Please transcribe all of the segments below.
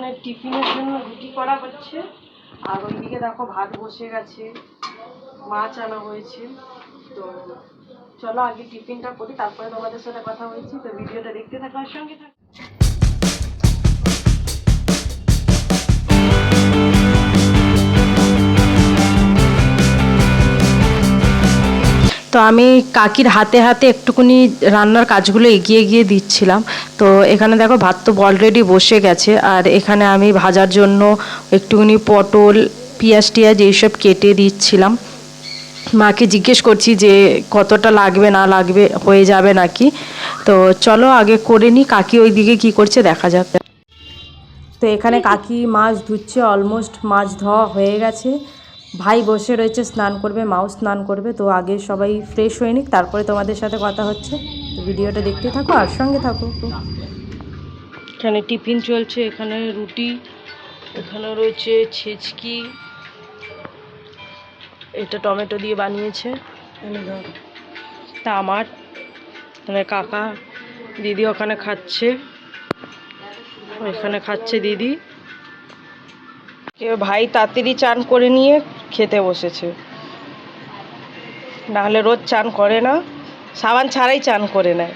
এখানে টিফিনের জন্য রুটি করা হচ্ছে। আর ওইদিকে দেখো ভাত বসে গেছে, মাছ আনা হয়েছে। তো চলো আগে টিফিনটা করি, তারপরে তোমাদের সাথে কথা বলছি। তো ভিডিওটা দেখতে থাকো আর সঙ্গে থাকো। তো আমি কাকির হাতে হাতে একটুকুনি রান্নার কাজগুলো এগিয়ে গিয়ে দিচ্ছিলাম। তো এখানে দেখো ভাত তো অলরেডি বসে গেছে। আর এখানে আমি ভাজার জন্য একটুখানি পটল পেঁয়াজ টিয়াজ এইসব কেটে দিচ্ছিলাম। মাকে জিজ্ঞেস করছি যে কতটা লাগবে না লাগবে হয়ে যাবে নাকি? তো চলো আগে করে নিই কাকি ওইদিকে কি করছে দেখা যাক। তো এখানে কাকি মাছ ধুচ্ছে অলমোস্ট মাছ ধোয়া হয়ে গেছে। ভাই বসে রয়েছে স্নান করবে মাও স্নান করবে তো আগে সবাই ফ্রেশ হয়ে নিক তারপরে তোমাদের সাথে কথা হচ্ছে। তো ভিডিওটা দেখতে থাকো আর সঙ্গে থাকো। এখানে টিফিন চলছে এখানে রুটি এখানে রয়েছে ছেচকি এটা টমেটো দিয়ে বানিয়েছে। তা আমার এখানে কাকা দিদি ওখানে খাচ্ছে। এখানে খাচ্ছে দিদি। কেউ ভাই তাড়াতাড়ি চান করে নিয়ে খেতে বসেছে। নাহলে রোজ চান করে না সাবান ছাড়াই চান করে নেয়।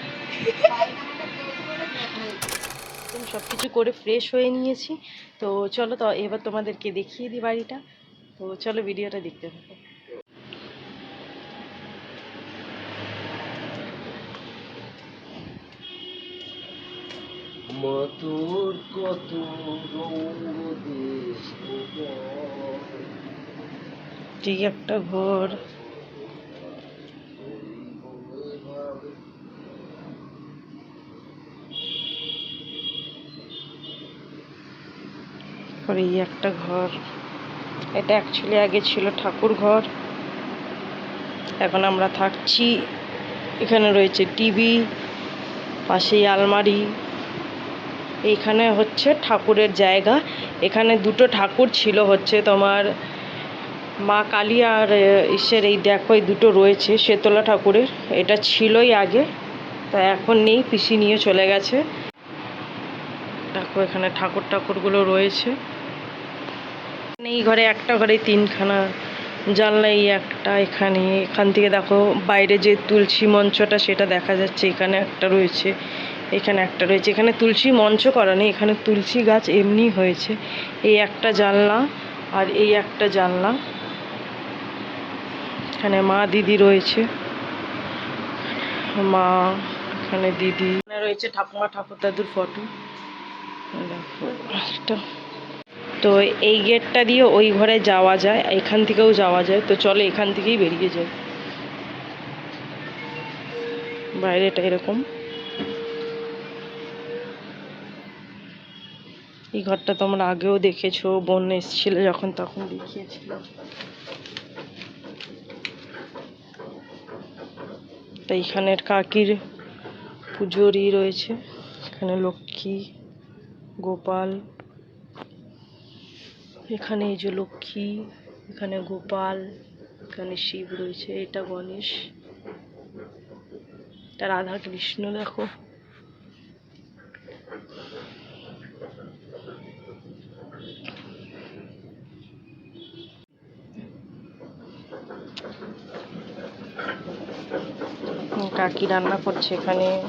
সব কিছু করে ফ্রেশ হয়ে নিয়েছি। তো চলো তো এবার তোমাদেরকে দেখিয়ে দিই বাড়িটা। তো চলো ভিডিওটা দেখতে থাকো। মতুর কত রঙ দেশ ঠিক একটা ঘর। এই একটা ঘর। এটা অ্যাকচুয়ালি আগে ছিল ঠাকুর ঘর। এখন আমরা থাকছি, এখানে রয়েছে টিভি, পাশেই আলমারি। এইখানে হচ্ছে ঠাকুরের জায়গা। এখানে দুটো ঠাকুর ছিল হচ্ছে তোমার মা কালী আর ঈশ্বর এই দেখো, এই দুটো রয়েছে শেতলা ঠাকুরের। এটা ছিলই আগে, তা এখন নেই, পিসি নিয়ে চলে গেছে। দেখো, এখানে ঠাকুর ঠাকুরগুলো রয়েছে। এই ঘরে একটা, ঘরে তিনখানা, জানলা এই একটা, এখানে। এখান থেকে দেখো, বাইরে যে তুলসী মঞ্চটা, সেটা দেখা যাচ্ছে। এখানে একটা রয়েছে, এখানে একটা রয়েছে। এখানে তুলসী মঞ্চ করা নেই, এখানে তুলসী গাছ এমনি হয়েছে। এই একটা জানলা আর এই একটা জানলা। এখানে মা, দিদি রয়েছে। মা, এখানে দিদি। এখানে রয়েছে ঠাকুমা ঠাকুর দাদুর ফটো তো এই গেটটা দিয়ে ওই ঘরে যাওয়া যায়, এখান থেকেও যাওয়া যায়। তো চলো এখান থেকেই বেরিয়ে যাই। বাইরেটা এরকম। এই ঘরটা তোমরা আগেও দেখেছ, বোন এসেছিল যখন তখন দেখিয়েছিলাম। তা এখানের কাকির পুজোরই রয়েছে। এখানে লক্ষ্মী, গোপাল, এখানে এই যে লক্ষ্মী, এখানে গোপাল, এখানে শিব রয়েছে, এটা গণেশ। এটা রাধা কৃষ্ণ দেখো হুম, কাকি রান্না করছে এখানে।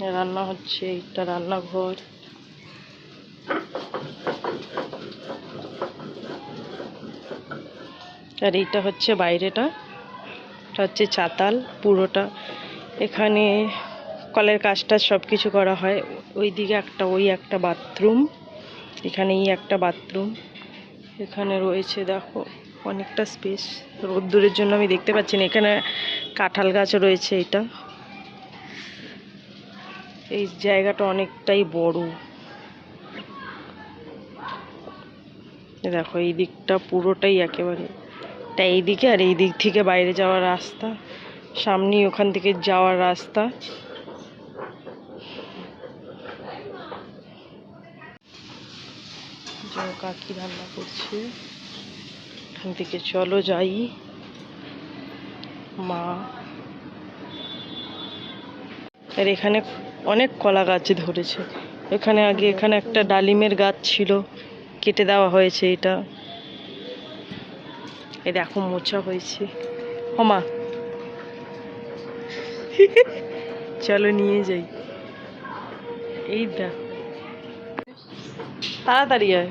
রান্না হচ্ছে এটা রান্নাঘর। আর এইটা হচ্ছে বাইরেটা। এটা হচ্ছে চাতাল পুরোটা। এখানে কলের কাজটা সব কিছু করা হয়। ওই দিকে একটা, ওই একটা বাথরুম। এখানে এই একটা বাথরুম। এখানে রয়েছে, দেখো। অনেকটা স্পেস রোদ্দুরের জন্য আমি দেখতে পাচ্ছি না। এখানে কাঁঠাল গাছ রয়েছে এটা। এই জায়গাটা অনেকটাই বড়। দেখো, এই দিকটা পুরোটাই একেবারে। এই দিকে আর এই দিক থেকে বাইরে যাওয়ার রাস্তা। সামনেই ওখান থেকে যাওয়ার রাস্তা। কাকি রান্না করছে? এখান থেকে চলো যাই। মা। আর এখানে অনেক কলা গাছ ধরেছে। এখানে আগে এখানে একটা ডালিমের গাছ ছিল, কেটে দেওয়া হয়েছে এটা। এই দেখো মোচা হয়েছে। হমা চলো নিয়ে যাই। এই দেখ। তাড়াতাড়ি আয়।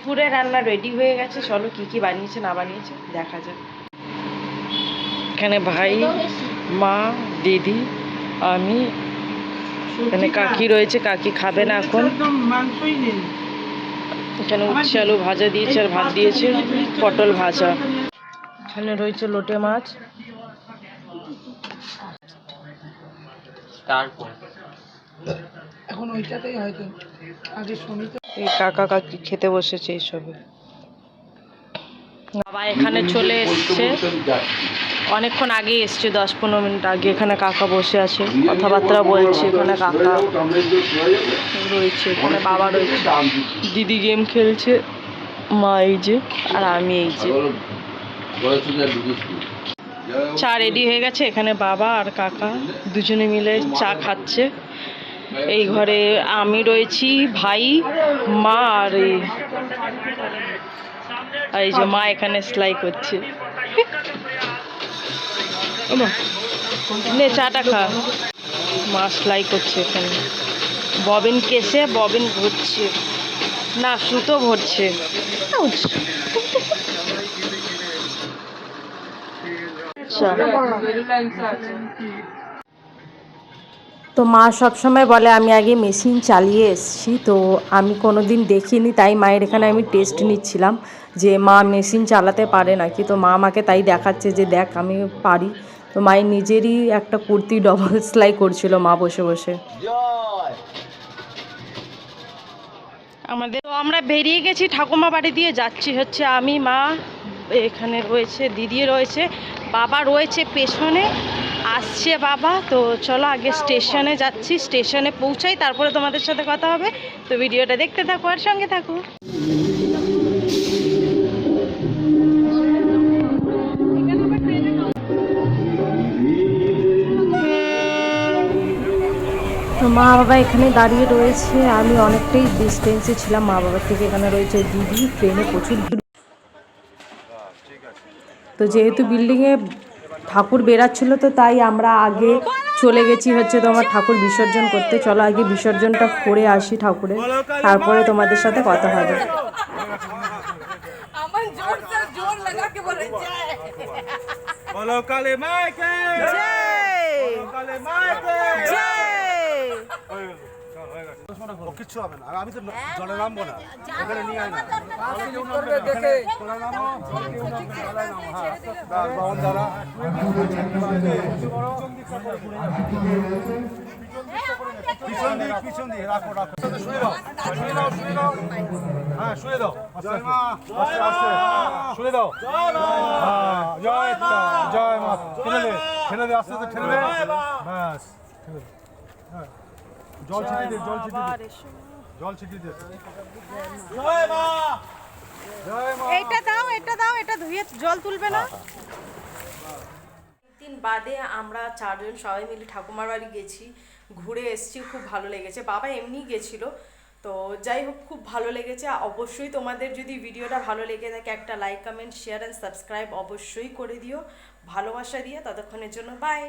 দুপুরে রান্না রেডি হয়ে গেছে। চলো কি কি বানিয়েছে না বানিয়েছে দেখা যাক। এখানে ভাই মা দিদি আমি এখানে কাকি রয়েছে কাকি খাবে না এখন। এখানে উচ্ছে আলু ভাজা দিয়েছে আর ভাত দিয়েছে পটল ভাজা। এখানে রয়েছে লোটে মাছ। তারপর? এখন ওইটাতেই হয়তো আগে শুনি এই কাকা কাকি খেতে বসেছে এইসবে? বাবা এখানে চলে এসছে। অনেকক্ষণ আগে এসছে, দশ পনেরো মিনিট আগে এখানে কাকা বসে আছে কথাবার্তা বলছে, এখানে কাকা রয়েছে, এখানে বাবা রয়েছে। দিদি গেম খেলছে, মা এই যে, আর আমি এই যে। চা রেডি হয়ে গেছে, এখানে বাবা আর কাকা দুজনে মিলে চা খাচ্ছে। এই ঘরে আমি রয়েছি, ভাই, মা আর এই যে মা এখানে সেলাই করছে। চাটা খা। মা সেলাই করছে এখানে। ববিন কেসে, ববিন ঘুরছে। না, সুতো ভরছে আচ্ছা। তো মা সবসময় বলে, আমি আগে মেশিন চালিয়ে এসেছি, তো আমি কোনো দিন দেখিনি। তাই মায়ের এখানে আমি টেস্ট নিচ্ছিলাম যে, মা মেশিন চালাতে পারে নাকি? তো মা আমাকে তাই দেখাচ্ছে যে, দেখ, আমি পারি। তো মায়ের নিজেরই একটা কুর্তি ডবল সেলাই করছিল মা বসে বসে। আমাদের তো আমরা বেরিয়ে গেছি, ঠাকুমা বাড়ি দিয়ে যাচ্ছি। হচ্ছে আমি, মা, এখানে রয়েছে, দিদি রয়েছে, বাবা রয়েছে পেছনে। আসছে বাবা, তো চলো আগে স্টেশনে যাচ্ছি, স্টেশনে পৌঁছাই, তারপরে তোমাদের সাথে কথা হবে। তো ভিডিওটা দেখতে থাকো আর সঙ্গে থাকো। মা বাবা এখানে দাঁড়িয়ে রয়েছে, আমি অনেকটাই ডিস্টেন্সে ছিলাম, মা বাবার থেকে এখানে রয়েছে দিদি, ট্রেনে প্রচুর তো যেহেতু বিল্ডিংয়ে ঠাকুর বেরাচ্ছিল তো তাই আমরা আগে চলে গেছি হচ্ছে তোমার ঠাকুর বিসর্জন করতে। চলো আগে বিসর্জনটা করে আসি ঠাকুরে তারপরে তোমাদের সাথে কথা হবে। বলো ও কিচ্ছু হবে না। আর আমি তো জলে নামবো না। নিয়ে আয় না। হ্যাঁ। পিছন দিক পিছন দিক রাখো রাখো। শুয়ে দাও শুয়ে দাও শুয়ে দাও। হ্যাঁ শুয়ে দাও। আস্তে আস্তে শুয়ে দাও। হ্যাঁ, জয় মা জয় মা। ঠেলে দে ঠেলে দে আস্তে আস্তে ঠেলে দে। ব্যাস ঠেলে দে। হ্যাঁ। জল ছিটিয়ে দে জল ছিটিয়ে দে। জল ছিটিয়ে দে। জয় মা। জয় মা। এইটা দাও এটা দাও এটা ধুয়ে জল তুলবে না? দিন বাদে আমরা চারজন সবাই মিলে ঠাকুমার বাড়ি গেছি ঘুরে এসেছি খুব ভালো লেগেছে। বাবা এমনি গেছিল তো যাই হোক খুব ভালো লেগেছে। অবশ্যই তোমাদের যদি ভিডিওটা ভালো লেগে থাকে একটা like comment share and subscribe অবশ্যই করে দিও। ভালোবাসা দিয়ে ততক্ষণের জন্য বাই